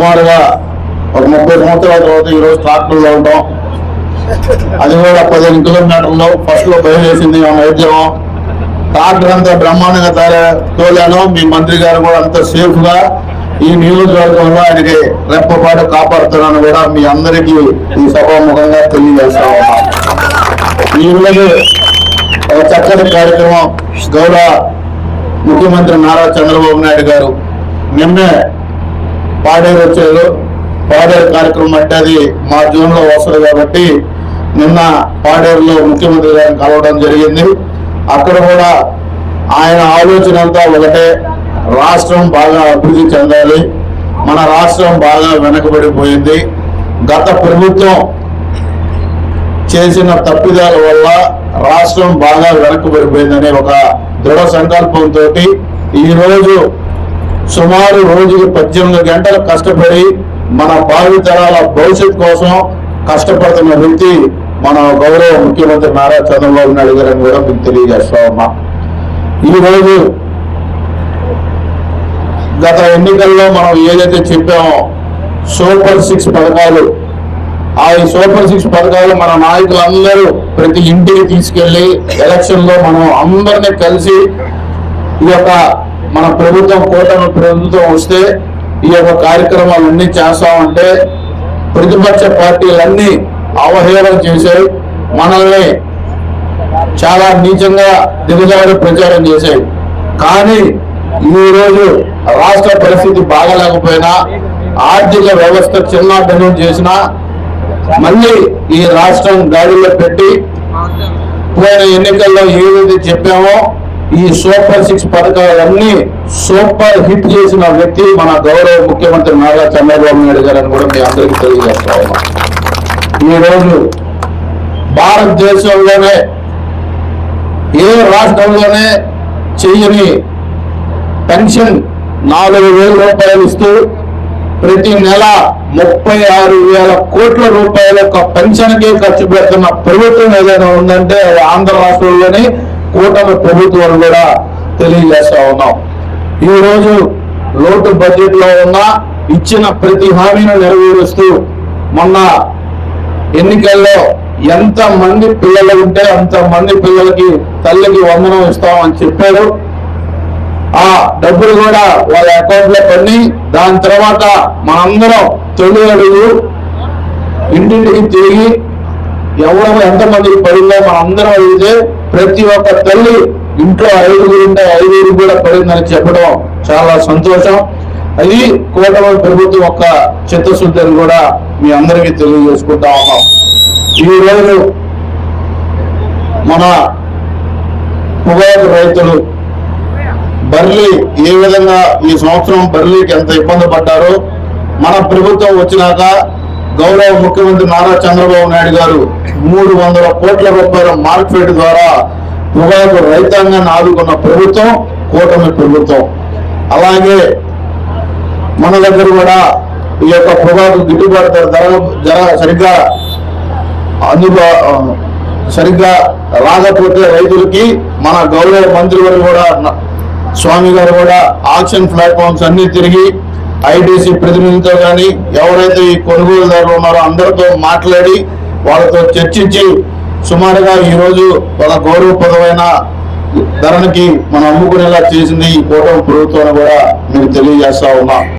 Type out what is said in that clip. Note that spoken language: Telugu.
సుమారుగా ఒక ముప్పై సంవత్సరాల తర్వాత ఈరోజు ట్రాక్టర్లో ఉంటాం. అది కూడా పదిహేను కిలోమీటర్లో. ఫస్ట్లో బయలుదేసింది మా వైద్యం. ట్రాక్టర్ అంతా బ్రహ్మాండంగా తయారు తోలాను. మీ మంత్రి గారు కూడా అంత సేఫ్గా ఈ నియోజకవర్గంలో ఆయనకి రెప్పపాటు కాపాడుతున్నాను కూడా మీ అందరికీ ఈ సభాముఖంగా తెలియజేస్తా ఉన్నాం ఈ రోజు ఒక చక్కటి కార్యక్రమం గౌరవ ముఖ్యమంత్రి నారా చంద్రబాబు నాయుడు గారు. నిన్నే పాడేరు వచ్చారు పాడేరు కార్యక్రమం అంటే అది మా జూన్లో వస్తుంది కాబట్టి నిన్న పాడేరులో ముఖ్యమంత్రి గారిని కలవడం జరిగింది. అక్కడ కూడా ఆయన ఆలోచన అంతా ఒకటే రాష్ట్రం బాగా అభివృద్ధి చెందాలి మన రాష్ట్రం బాగా వెనకబడిపోయింది. గత ప్రభుత్వం చేసిన తప్పిదాల వల్ల రాష్ట్రం బాగా వెనకబడిపోయిందనే ఒక దృఢ సంకల్పంతో ఈ రోజు సుమారు రోజుకి పద్దెనిమిది గంటలు కష్టపడి మన భావితరాల భవిష్యత్ కోసం కష్టపడుతున్న వ్యక్తి మన గౌరవ ముఖ్యమంత్రి నారా చంద్రబాబు నాయుడు గారిని కూడా మీకు తెలియజేస్తా ఈరోజు ఈ గత ఎన్నికల్లో మనం ఏదైతే చెప్పామో సూపర్ సిక్స్ పథకాలు ఆ సూపర్ సిక్స్ పథకాలు మన నాయకులందరూ ప్రతి ఇంటికి తీసుకెళ్ళి ఎలక్షన్లో మనం అందరినీ కలిసి ఈ యొక్క మన ప్రభుత్వం కూటమి ప్రభుత్వం వస్తే ఈ యొక్క కార్యక్రమాలన్నీ చేస్తామంటే ప్రతిపక్ష పార్టీలన్నీ అవహేళన చేశాయి మనల్ని చాలా నీచంగా దిగజారి ప్రచారం చేశాయి. కానీ ఈ రోజు రాష్ట్ర పరిస్థితి బాగలేకపోయినా ఆర్థిక వ్యవస్థ చిన్నాభిన్నం చేసినా మళ్ళీ ఈ రాష్ట్రం గాడిలో పెట్టి పోయిన ఎన్నికల్లో ఏదైతే చెప్పామో ఈ సూపర్ సిక్స్ పథకాలన్నీ సూపర్ హిట్ చేసిన వ్యక్తి మన గౌరవ ముఖ్యమంత్రి నారా చంద్రబాబు నాయుడు గారు అని కూడా మీ అందరికీ తెలియజేస్తా ఉన్నాం. ఈ రోజు భారతదేశంలోనే ఏ రాష్ట్రంలోనే చేయని పెన్షన్ నాలుగు వేల రూపాయలు ఇస్తూ ప్రతి నెల ముప్పై ఆరు వేల కోట్ల రూపాయల యొక్క పెన్షన్కి ఖర్చు పెడుతున్న ప్రభుత్వం ఏదైనా ఉందంటే అది ఆంధ్ర రాష్ట్రంలోని కూటమి ప్రభుత్వం కూడా తెలియజేస్తా ఉన్నాం. ఈరోజు లోటు బడ్జెట్లో ఉన్న ఇచ్చిన ప్రతి హామీను నెరవేరుస్తూ మొన్న ఎన్నికల్లో ఎంత మంది పిల్లలు ఉంటే అంత మంది పిల్లలకి తల్లికి వందనం ఇస్తామని చెప్పారు. ఆ డబ్బులు కూడా వాళ్ళ అకౌంట్లో పడి దాని తర్వాత మనందరం తొలి అడుగు ఇంటింటికి తిరిగి ఎవరు ఎంతమందికి పడిందో మనందరం అడిగితే ప్రతి ఒక్క తల్లి ఇంట్లో ఐదుగురు ఉంటే ఐదుగురు కూడా పడిందని చెప్పడం చాలా సంతోషం. అది కూటమి ప్రభుత్వం యొక్క చిత్తశుద్ధిని కూడా మీ అందరికీ తెలియజేసుకుంటా ఉన్నాం. ఈ రోజు మన పొగాకు రైతులు బర్లీ ఏ విధంగా ఈ సంవత్సరం బర్లీకి ఎంత ఇబ్బంది పడ్డారో మన ప్రభుత్వం వచ్చినాక గౌరవ ముఖ్యమంత్రి నారా చంద్రబాబు నాయుడు గారు మూడు వందల కోట్ల రూపాయల మార్కెట్ ద్వారా పొగాకు రైతాంగాన్ని ఆదుకున్న ప్రభుత్వం కూటమి ప్రభుత్వం. అలాగే మన దగ్గర కూడా ఈ యొక్క పొగాకు గిట్టుబాటు ధర ధర- ధర సరిగ్గా అందుబా సరిగ్గా రాకపోతే రైతులకి మన గౌరవ మంత్రి గారు కూడా స్వామి గారు కూడా ఆక్షన్ ప్లాట్ఫామ్స్ అన్ని తిరిగి ఐటీసీ ప్రతినిధులతో కానీ ఎవరైతే ఈ కొనుగోలుదారులు ఉన్నారో అందరితో మాట్లాడి వాళ్ళతో చర్చించి సుమారుగా ఈరోజు వాళ్ళ ఒక గౌరవప్రదమైన ధరనికి మనం అమ్ముకునేలా చేసింది ఈ కూటమి ప్రభుత్వం అని కూడా మీకు తెలియజేస్తా ఉన్నాం.